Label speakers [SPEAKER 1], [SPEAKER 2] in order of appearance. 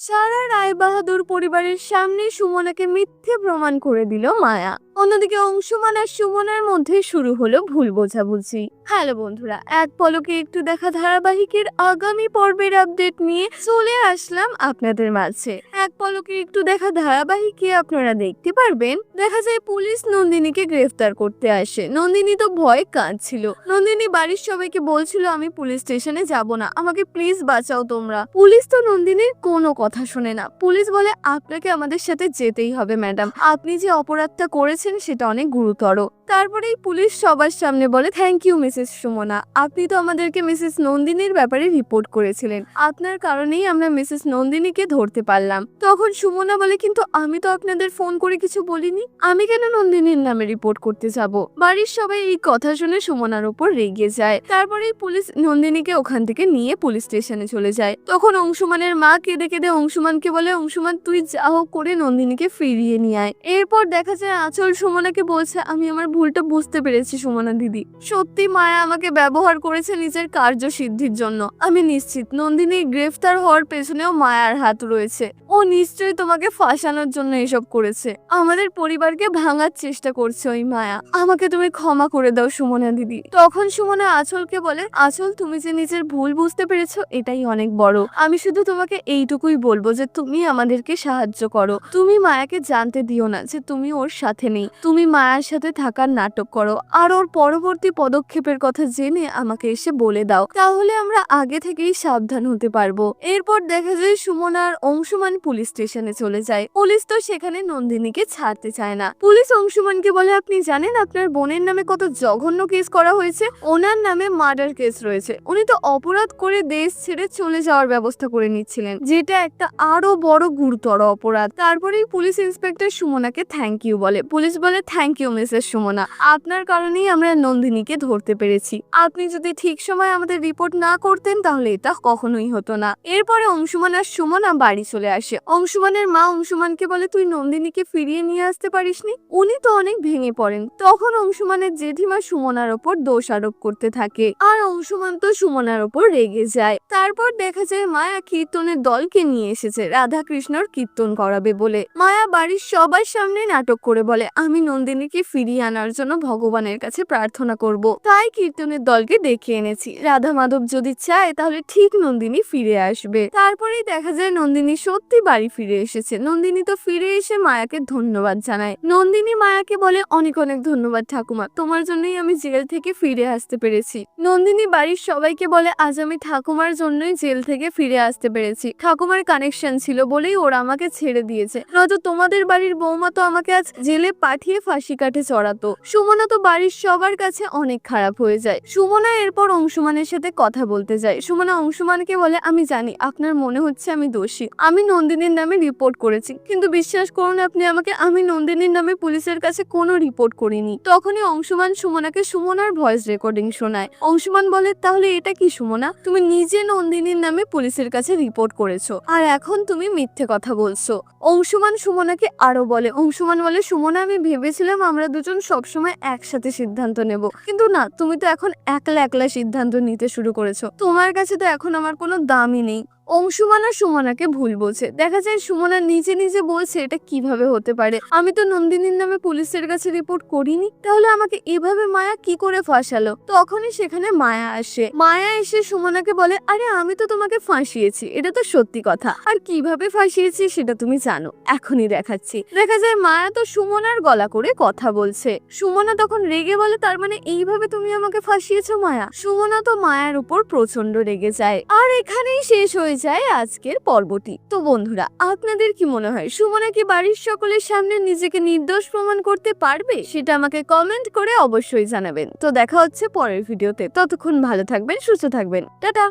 [SPEAKER 1] সারা রায় বাহাদুর পরিবারের সামনে সুমনাকে মিথ্যে প্রমাণ করে দিল মায়া। অন্যদিকে অংশুমান আর সুমনার মধ্যে শুরু হলো ভুল বোঝাবুঝি। হ্যালো বন্ধুরা, এক পলকে একটু দেখা ধারাবাহিকের আগামী পর্বের আপডেট নিয়ে চলে আসলাম আপনাদের মাঝে। এক পলকে একটু দেখা ধারাবাহিকে আপনারা দেখতে পারবেন। দেখা যায় পুলিশ নন্দিনীকে গ্রেফতার করতে আসে। নন্দিনী তো ভয়ে কাঁদছিল। নন্দিনী বাড়ির সবাইকে বলছিল, আমি পুলিশ স্টেশনে যাব না। আমাকে প্লিজ বাঁচাও তোমরা। পুলিশ তো নন্দিনীর কোনো কথা শোনে না। পুলিশ বলে, আপনাকে আমাদের সাথে যেতেই হবে, ম্যাডাম। আপনি যে অপরাধটা করেছেন, সেটা অনেক গুরুতর। তারপরেই পুলিশ সবার সামনে বলে থ্যাংক ইউ মিসেস সুমনা। আপনি তো আমাদেরকে মিসেস নন্দিনীর ব্যাপারে রিপোর্ট করেছিলেন। আপনার কারণেই আমরা মিসেস নন্দিনীকে ধরতে পারলাম। তখন সুমনা বলে, কিন্তু আমি তো আপনাদের ফোন করে কিছু বলিনি। আমি কেন নন্দিনীর নামে রিপোর্ট করতে যাব? বাড়ির সবাই এই কথা শুনে সুমনার উপর রেগে যায়। তারপরেই পুলিশ নন্দিনীকে ওখান থেকে নিয়ে পুলিশ স্টেশনে চলে যায়। তখন অংশুমানের মা কেঁদে কেঁদে অংশুমানকে বলে, অংশুমান, তুই যা হোক করে নন্দিনীকে ফিরিয়ে নিয়ে আয়। এরপর দেখা যায় আচল সুমনাকে বলছে, আমি আমার ভুলটা বুঝতে পেরেছি সুমনা দিদি। সত্যি মায়া আমাকে ব্যবহার করেছে নিজের কার্য সিদ্ধির জন্য। আমি নিশ্চিত নন্দিনী গ্রেফতার হওয়ার পেছনেও মায়ার হাত রয়েছে। ও নিশ্চয়ই তোমাকে ফাঁসানোর জন্য এসব করেছে। আমাদের পরিবারকে ভাঙার চেষ্টা করছে ওই মায়া। আমাকে তুমি ক্ষমা করে দাও সুমনা দিদি। তখন সুমনা আঁচলকে বলে, আঁচল, তুমি যে নিজের ভুল বুঝতে পেরেছ, এটাই অনেক বড়। আমি শুধু তোমাকে এইটুকুই বলব যে তুমি আমাদেরকে সাহায্য করো। তুমি মায়াকে জানতে দিও না যে তুমি ওর সাথে নেই। তুমি মায়ার সাথে থাকার নাটক করো। আর ওর পরবর্তী পদক্ষেপের কথা জেনে আমাকে এসে বলে দাও। তাহলে আমরা আগে থেকেই সাবধান হতে পারব। এরপর দেখা যায় সুমনার অংশুমান পুলিশ স্টেশনে চলে যায়। পুলিশ তো সেখানে নন্দিনীকে ছাড়তে চায় না। পুলিশ অংশুমানকে বলে, আপনি জানেন আপনার বোনের নামে কত জঘন্য কেস করা হয়েছে? ওনার নামে মার্ডার কেস রয়েছে। উনি তো অপরাধ করে দেশ ছেড়ে চলে যাওয়ার ব্যবস্থা করে নিচ্ছিলেন, যেটা একটা আরও বড় গুরুতর অপরাধ। তারপরেই পুলিশ ইন্সপেক্টর সুমনাকে থ্যাংক ইউ বলে। পুলিশ বলে, থ্যাংক ইউ, মিসেস সুমনা। আপনার কারণেই আমরা নন্দিনীকে ধরতে পেরেছি। আপনি যদি ঠিক সময় আমাদের রিপোর্ট না করতেন, তাহলে এটা কখনোই হতো না। এরপরে অংশুমান আর সুমনা বাড়ি চলে আসে। অংশুমানের মা অংশুমানকে বলে, তুই নন্দিনীকে ফিরিয়ে নিয়ে আসতে পারিসনি? উনি তো অনেক ভেঙে পড়েন। তখন অংশুমানের জেঠিমা সুমনার ওপর দোষ আরোপ করতে থাকে। আর অংশুমান তো সুমনার ওপর রেগে যায়। তারপর দেখা যায়, মায়া কীর্তনের দলকে নিয়ে এসেছে। রাধা কৃষ্ণর কীর্তন করাবে বলে। মায়া বাড়ির সবার সামনে নাটক করে বলে, আমি নন্দিনীকে ফিরিয়ে আনার জন্য ভগবানের কাছে প্রার্থনা করব। তাই কীর্তনের দলকে ডেকে এনেছি। রাধা মাধব যদি চায়, তাহলে ঠিক নন্দিনী ফিরে আসবে। তারপরেই দেখা যায়, নন্দিনী সত্যি বাড়ি ফিরে এসেছে। নন্দিনী তো ফিরে এসে মায়াকে ধন্যবাদ জানায়। নন্দিনী মায়াকে বলে অনেক অনেক ধন্যবাদ ঠাকুমা। তোমার জন্যই আমি জেল থেকে ফিরে আসতে পেরেছি। নন্দিনী বাড়ির সবাইকে বলে, আজ আমি ঠাকুমার জন্যই জেল থেকে ফিরে আসতে পেরেছি। ঠাকুমার কানেকশন ছিল বলেই ওরা আমাকে ছেড়ে দিয়েছে। নয়তো তোমাদের বাড়ির বৌমা তো আমাকে আজ জেলে পাঠিয়ে ফাঁসি কাঠে চড়াতো। সুমনা তো বাড়ির সবার কাছে অনেক খারাপ হয়ে যায়। সুমনা এরপর অংশুমানের সাথে কথা বলতে যায়। সুমনা অংশুমানকে বলে, আমি জানি, আপনার মনে হচ্ছে আমি দোষী। আমি নন্দিনীর নামে রিপোর্ট করেছি। কিন্তু বিশ্বাস করুন আপনি, আমাকে আমি নন্দিনীর নামে পুলিশের কাছে কোনো রিপোর্ট করিনি। তখনই অংশুমান সুমনাকে সুমনার ভয়েস রেকর্ডিং শোনায়। অংশুমান বলে, তাহলে এটা কি সুমনা? তুমি নিজে নন্দিনীর নামে পুলিশের কাছে রিপোর্ট করেছ। আর এখন তুমি মিথ্যে কথা বলছো। অংশুমান সুমনাকে আরও বলে, অংশুমান বলে, সুমনা, আমি ভেবেছিলাম আমরা দুজন সবসময় একসাথে সিদ্ধান্ত নেব। কিন্তু না, তুমি তো এখন একলা একলা সিদ্ধান্ত নিতে শুরু করেছ। তোমার কাছে তো এখন আমার কোনো দামই নেই। অংশুমান আর সুমনাকে ভুল বলছে। দেখা যায় সুমনা নিজে নিজে বলছে এটা কীভাবে হতে পারে। আমি তো নন্দিনীর নামে পুলিশের কাছে রিপোর্ট করিনি। তাহলে আমাকে এভাবে মায়া কি করে ফাঁসালো? তখনই সেখানে মায়া আসে। মায়া এসে সুমনাকে বলে, আরে, আমি তো তোমাকে ফাঁসিয়েছি। এটা তো সত্যি কথা। আর কীভাবে ফাঁসিয়েছি সেটা তুমি জানো। এখনই দেখাচ্ছি। দেখা যায় মায়া তো সুমনার গলা করে কথা বলছে। সুমনা তখন রেগে বলে, তার মানে এইভাবে তুমি আমাকে ফাঁসিয়েছো মায়া? সুমনা তো মায়ার উপর প্রচণ্ড রেগে যায়। আর এখানেই শেষ হয়ে যায় আজকের পর্বটি। তো বন্ধুরা, আপনাদের কি মনে হয়, সুমনা কি বাড়ির সকলের সামনে নিজেকে নির্দোষ প্রমাণ করতে পারবে? সেটা আমাকে কমেন্ট করে অবশ্যই জানাবেন। তো দেখা হচ্ছে পরের ভিডিওতে ততক্ষণ ভালো থাকবেন, সুস্থ থাকবেন। টাটা!